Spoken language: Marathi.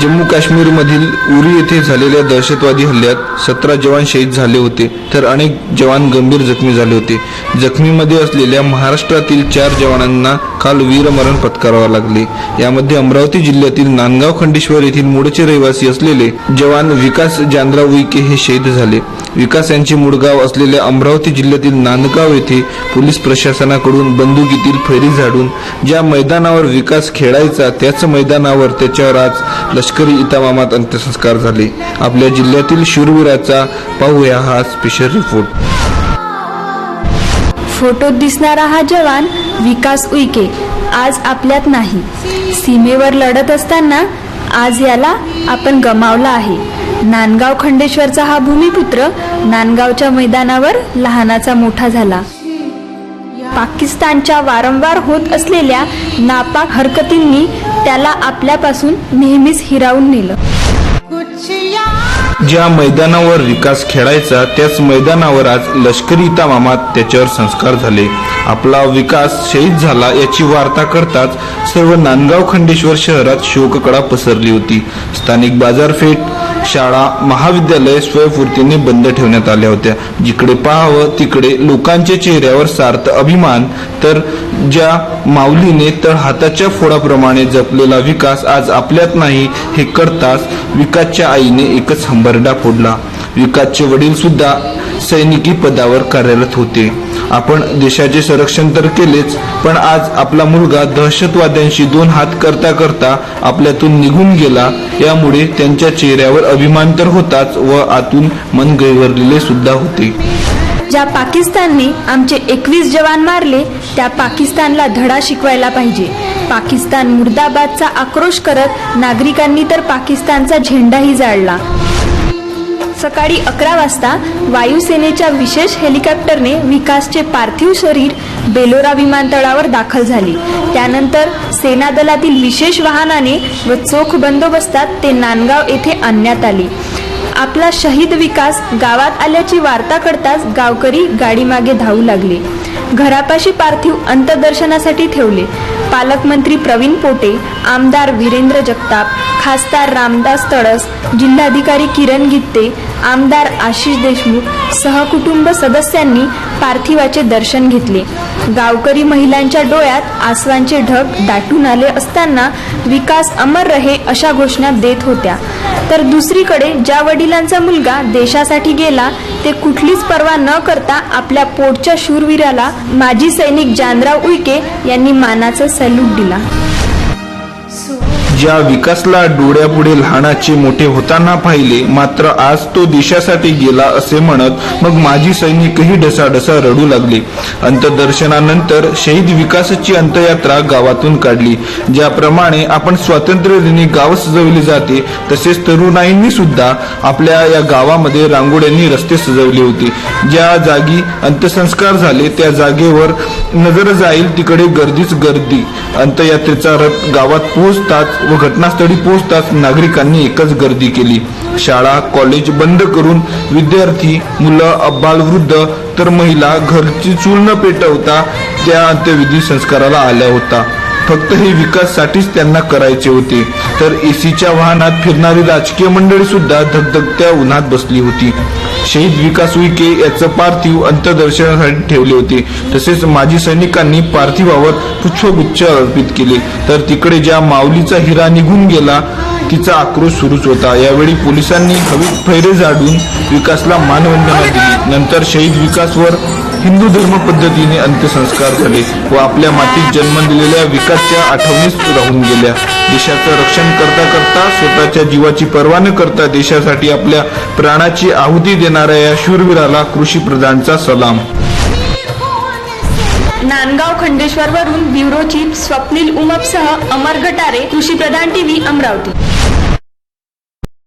जम्मू काश्मीरमधील उरी येथे झालेल्या दहशतवादी हल्ल्यात सतरा जवान शहीद झाले होते तर अनेक जवान गंभीर जखमी झाले होते. जखमीमध्ये असलेल्या महाराष्ट्रातील चार जवानांना काल वीरमरण पत्करावे लागले. यामध्ये अमरावती जिल्ह्यातील नांदगाव खंडेश्वर येथील मूळचे रहिवासी असलेले जवान विकास जांद्रा उईके हे शहीद झाले. विकास यांचे मूळ गाव असलेल्या अमरावती जिल्ह्यातील नांदगाव येथे पोलीस प्रशासनाकडून बंदुकीतील फेरी झाडून ज्या मैदानावर विकास खेळायचा त्याच मैदानावर त्याच्यावर आज लष्करी इतमामात अंत्यसंस्कार झाले. आपल्या जिल्ह्यातील शूरवीराचा पाहूया हा स्पेशल रिपोर्ट फोटोत दिसणारा हा जवान विकास उईके आज आपल्यात नाही. सीमेवर लढत असताना आज याला आपण गमावला आहे. नांदगाव खंडेश्वरचा हा भूमिपुत्र नांदगावच्या मैदानावर लहानाचा मोठा झाला. पाकिस्तानच्या वारंवार होत असलेल्या नापाक हरकतींनी त्याला आपल्यापासून नेहमीच हिरावून नेलं. ज्या मैदानावर विकास खेळायचा त्याच मैदानावर आज लष्करी इतामामात त्याच्यावर संस्कार झाले. आपला विकास शहीद झाला याची वार्ता करताच सर्व नांदगाव खंडेश्वर शहरात शोककडा पसरली होती. स्थानिक बाजारपेठ शाळा महाविद्यालय स्वयंफूर्तीने बंद ठेवण्यात आल्या होत्या. जिकडे पाहावं तिकडे लोकांच्या चेहऱ्यावर सार्थ अभिमान. तर ज्या माऊलीने तर हाताच्या फोडाप्रमाणे जपलेला विकास आज आपल्यात नाही हे करताच विकासच्या आईने एकच हंबरडा फोडला. विकासचे वडील सुद्धा सैनिकी पदावर कार्यरत होते. आपण देशाचे संरक्षण तर केलेच पण आज आपला मुलगा दहशतवाद्यांशी दोन हात करता करता आपल्यातून निघून गेला. यामुळे त्यांच्या चेहऱ्यावर अभिमान तर होताच व आतून मन गैवरलेले सुद्धा होते. ज्या पाकिस्तानने आमचे एकवीस जवान मारले त्या पाकिस्तानला धडा शिकवायला पाहिजे. पाकिस्तान मुर्दाबादचा आक्रोश करत नागरिकांनी तर पाकिस्तानचा झेंडाही जाळला. सकाळी अकरा वाजता वायुसेनेच्या विशेष हेलिकॉप्टरने विकासचे पार्थिव शरीर बेलोरा विमानतळावर दाखल झाले. त्यानंतर सेनादलातील विशेष वाहनाने व चोख बंदोबस्तात ते नांदगाव येथे आणण्यात आले. आपला शहीद विकास गावात आल्याची वार्ता कळताच गावकरी गाडीमागे धावू लागले. घरापाशी पार्थिव अंतदर्शनासाठी ठेवले. पालकमंत्री प्रवीण पोटे आमदार वीरेंद्र जगताप खासदार रामदास तळस जिल्हाधिकारी किरण गित्ते आमदार आशिष देशमुख सहकुटुंब सदस्यांनी पार्थिवाचे दर्शन घेतले. गावकरी महिलांच्या डोळ्यात आसवांचे ढग दाटून आले असताना विकास अमर रहे अशा घोषणा देत होत्या. तर दुसरीकडे ज्या वडिलांचा मुलगा देशासाठी गेला ते कुठलीच पर्वा न करता आपल्या पोटच्या शूरवीराला माजी सैनिक जानराव उईके यांनी मानाचा सॅल्यूट दिला. ज्या विकासला डोळ्यापुढे लहानाचे मोठे होताना पाहिले मात्र आज तो देशासाठी गेला असे म्हणत मग माजी सैनिकही ढसाढसा रडू लागले. अंतदर्शनानंतर शहीद विकासाची अंतयात्रा गावातून काढली. ज्याप्रमाणे आपण स्वातंत्र्य दिनी गाव सजवले जाते तसेच तरुणाईंनी सुद्धा आपल्या या गावामध्ये रांगोळ्यांनी रस्ते सजवले होते. ज्या जागी अंत्यसंस्कार झाले त्या जागेवर नजर जाईल तिकडे गर्दीच गर्दी. अंतयात्रेचा रथ गावात पोहोचताच व घटनास्थळी पोहोचताच नागरिकांनी एकच गर्दी केली. शाळा कॉलेज बंद करून विद्यार्थी मुलं बालवृद्ध तर महिला घरची चूल न पेटवता त्या अंत्यविधी संस्काराला आल्या होता फक्त हे विकाससाठीच त्यांना करायचे होते. तर एसीच्या वाहनात फिरणारी राजकीय मंडळी सुद्धा धगधगत्या उन्हात बसली होती. शहीद विकास उईके याचं पार्थिव अंत्यदर्शनासाठी ठेवले होते. तसेच माजी सैनिकांनी पार्थिवावर पुष्पगुच्छ अर्पित केले. तर तिकडे ज्या माऊलीचा हिरा निघून गेला तिचा आक्रोश सुरूच होता. यावेळी पोलिसांनी हवेत फैरे झाडून विकासला मानवंदना दिली. नंतर शहीद विकासवर हिंदू धर्म पद्धतीने अंत्यसंस्कार झाले व आपल्या मातीत जन्म दिलेल्या विकासच्या आठवणीच राहून गेल्या. देशाचं रक्षण करता करता स्वतःच्या जीवाची पर्वा न करता देशासाठी आपल्या प्राणाची आहुती देणाऱ्या या शूरवीराला कृषी प्रधानचा सलाम. नांदगाव खंडेश्वरवरून ब्युरो चीफ स्वप्नील उमपसह अमर गटारे कृषी प्रधान टीव्ही अमरावती.